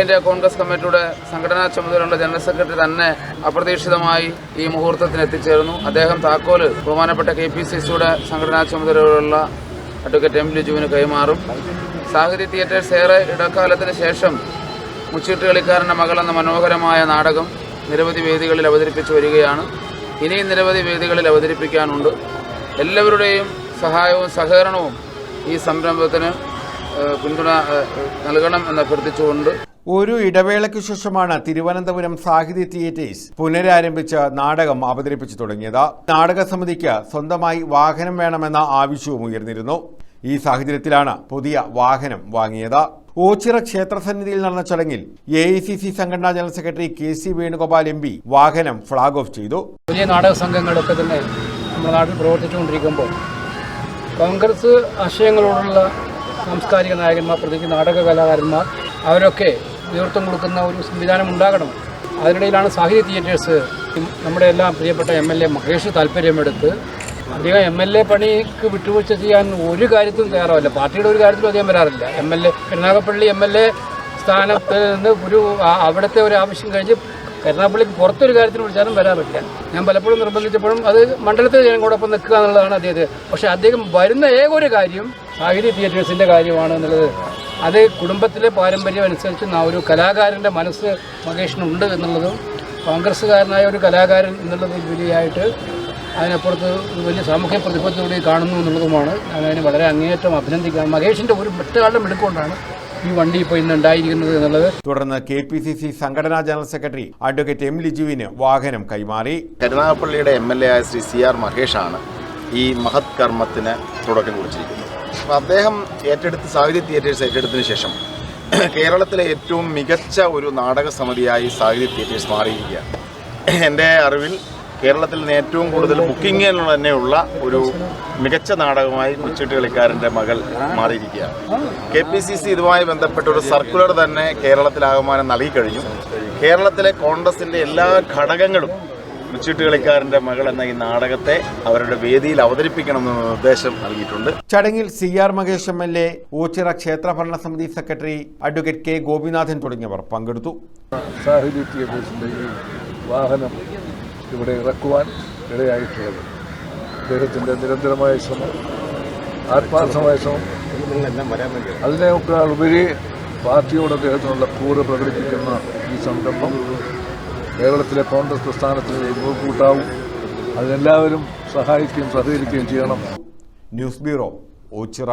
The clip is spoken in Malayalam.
ഇന്ത്യ കോൺഗ്രസ് കമ്മിറ്റിയുടെ സംഘടനാ ചുമതലയുള്ള ജനറൽ സെക്രട്ടറി തന്നെ അപ്രതീക്ഷിതമായി ഈ മുഹൂർത്തത്തിന് എത്തിച്ചേർന്നു. അദ്ദേഹം താക്കോൽ ബഹുമാനപ്പെട്ട കെ പി സി സിയുടെ സംഘടനാ ചുമതലയുള്ള അഡ്വക്കേറ്റ് എം ലിജുവിന് കൈമാറും. സാഹിതി തിയേറ്റേഴ്സ് ഏറെ ഇടക്കാലത്തിന് ശേഷം മുച്ചീട്ട് കളിക്കാരന്റെ മകൾ എന്ന മനോഹരമായ നാടകം നിരവധി വേദികളിൽ അവതരിപ്പിച്ചു വരികയാണ്. ഇനിയും നിരവധി വേദികളിൽ അവതരിപ്പിക്കാനുണ്ട്. എല്ലാവരുടെയും സഹായവും സഹകരണവും ഈ സംരംഭത്തിന് പിന്തുണ നൽകണം എന്ന് അഭ്യർത്ഥിച്ചുകൊണ്ട് ഒരു ഇടവേളയ്ക്ക് ശേഷമാണ് തിരുവനന്തപുരം സാഹിത്യ തിയേറ്റേഴ്സ് പുനരാരംഭിച്ച് നാടകം അവതരിപ്പിച്ചു തുടങ്ങിയത്. നാടക സമിതിക്ക് സ്വന്തമായി വാഹനം വേണമെന്ന ആവശ്യവും ഉയർന്നിരുന്നു. ഈ സാഹചര്യത്തിലാണ് പുതിയ വാഹനം വാങ്ങിയത്. ഓച്ചിറ ക്ഷേത്രസന്നിധിയിൽ നടന്ന ചടങ്ങിൽ എ ഐ സി സി സംഘടനാ general secretary K C Venugopal M P വാഹനം ഫ്ളാഗ് ഓഫ് ചെയ്തു. പുതിയ നാടക സംഘങ്ങളൊക്കെ തന്നെ നമ്മുടെ നാട്ടിൽ പ്രവർത്തിച്ചുകൊണ്ടിരിക്കുമ്പോൾ കോൺഗ്രസ് ആശയങ്ങളോടുള്ള സാംസ്കാരിക നായകന്മാർ പ്രത്യേകിച്ച് നാടക കലാകാരന്മാർ അവരൊക്കെ നേതൃത്വം കൊടുക്കുന്ന ഒരു സംവിധാനം ഉണ്ടാകണം. അതിനിടയിലാണ് സാഹിത്യ തിയേറ്റേഴ്സ് നമ്മുടെ എല്ലാം പ്രിയപ്പെട്ട എം എൽ എ മഹേഷ് താല്പര്യമെടുത്ത് അദ്ദേഹം എം എൽ എ പണിക്ക് വിട്ടുവീഴ്ച ചെയ്യാൻ ഒരു കാര്യത്തിലും തയ്യാറാവില്ല. പാർട്ടിയുടെ ഒരു കാര്യത്തിലും അദ്ദേഹം വരാറില്ല. M L A Karunagappally M L A സ്ഥാനത്ത് നിന്ന് ഒരു അവിടുത്തെ ഒരു ആവശ്യം കഴിഞ്ഞ് കരുനാഗപ്പള്ളിക്ക് പുറത്തൊരു കാര്യത്തിന് വിളിച്ചാലും വരാറില്ല. ഞാൻ പലപ്പോഴും നിർബന്ധിച്ചപ്പോഴും അത് മണ്ഡലത്തിൽ ജനങ്ങളോടൊപ്പം നിൽക്കുക എന്നുള്ളതാണ് അദ്ദേഹത്തെ. പക്ഷേ അദ്ദേഹം വരുന്ന ഏക ഒരു കാര്യം സാഹിത്യ തിയേറ്റേഴ്സിന്റെ കാര്യമാണ് എന്നുള്ളത് അത് കുടുംബത്തിലെ പാരമ്പര്യം അനുസരിച്ച് ആ ഒരു കലാകാരന്റെ മനസ്സ് മഹേഷിനുണ്ട് എന്നുള്ളതും കോൺഗ്രസ്സുകാരനായ ഒരു കലാകാരൻ എന്നുള്ളതിലുപരിയായിട്ട് അതിനപ്പുറത്ത് ഒരു വലിയ സാമൂഹ്യ പ്രതിബദ്ധതയോടെ കാണുന്നു എന്നുള്ളതുമാണ്. ഞാൻ അതിനെ വളരെ അങ്ങേയറ്റം അഭിനന്ദിക്കുകയാണ്. മഹേഷിന്റെ ഒരു മറ്റൊരാളുടെ മിടുക്കൊണ്ടാണ് ഈ വണ്ടി ഇപ്പോൾ ഇന്ന് ഉണ്ടായിരിക്കുന്നത് എന്നുള്ളത്. തുടർന്ന് കെ പി സി സി സംഘടനാ ജനറൽ സെക്രട്ടറി അഡ്വക്കേറ്റ് എം ലിജുവിന് വാഹനം കൈമാറി. കരുനാഗപ്പള്ളിയുടെ എം എൽ എ ആയ ശ്രീ സി ആർ മഹേഷാണ് ഈ മഹത് കർമ്മത്തിന് തുടക്കം കുറിച്ചിരിക്കുന്നത്. അപ്പോൾ അദ്ദേഹം ഏറ്റെടുത്ത് സാഹിത്യ തിയേറ്റേഴ്സ് ഏറ്റെടുത്തതിന് ശേഷം കേരളത്തിലെ ഏറ്റവും മികച്ച ഒരു നാടക സമിതിയായി സാഹിത്യ തിയേറ്റേഴ്സ് മാറിയിരിക്കുകയാണ്. എന്റെ അറിവിൽ കേരളത്തിൽ നിന്ന് ഏറ്റവും കൂടുതൽ ബുക്കിംഗ് തന്നെയുള്ള ഒരു മികച്ച നാടകമായി മുച്ചിട്ട് കളിക്കാരന്റെ മകൾ മാറിയിരിക്കുകയാണ്. കെ പി സി സി ഇതുമായി ബന്ധപ്പെട്ട ഒരു സർക്കുലർ തന്നെ കേരളത്തിലാകമാനം നൽകിക്കഴിഞ്ഞു കേരളത്തിലെ കോൺഗ്രസിന്റെ എല്ലാ ഘടകങ്ങളും മുച്ചിട്ട് കളിക്കാരന്റെ മകൾ എന്ന ഈ നാടകത്തെ അവരുടെ വേദിയിൽ അവതരിപ്പിക്കണം എന്ന് നിർദ്ദേശം നൽകിയിട്ടുണ്ട്. ചടങ്ങിൽ C R Mahesh M L A Ochira ക്ഷേത്ര ഭരണ സമിതി സെക്രട്ടറി അഡ്വക്കേറ്റ് കെ ഗോപിനാഥൻ തുടങ്ങിയവർ പങ്കെടുത്തു. വാഹനം ഇവിടെ ഇറക്കുവാൻ ഇടയായിട്ടുള്ളത്. അദ്ദേഹത്തിന്റെ നിരന്തരമായ ശ്രമം ആത്മാർത്ഥമായ ശ്രമം. അതിനേക്കാൾ ഉപരി പാർട്ടിയോട് അദ്ദേഹത്തിനുള്ള കൂറ് പ്രകടിപ്പിക്കുന്ന ഈ സംരംഭം കേരളത്തിലെ കോൺഗ്രസ് പ്രസ്ഥാനത്തിന് കൂട്ടാവും അതിനെല്ലാവരും സഹായിക്കുകയും സഹകരിക്കുകയും ചെയ്യണം. News bureau Ochira.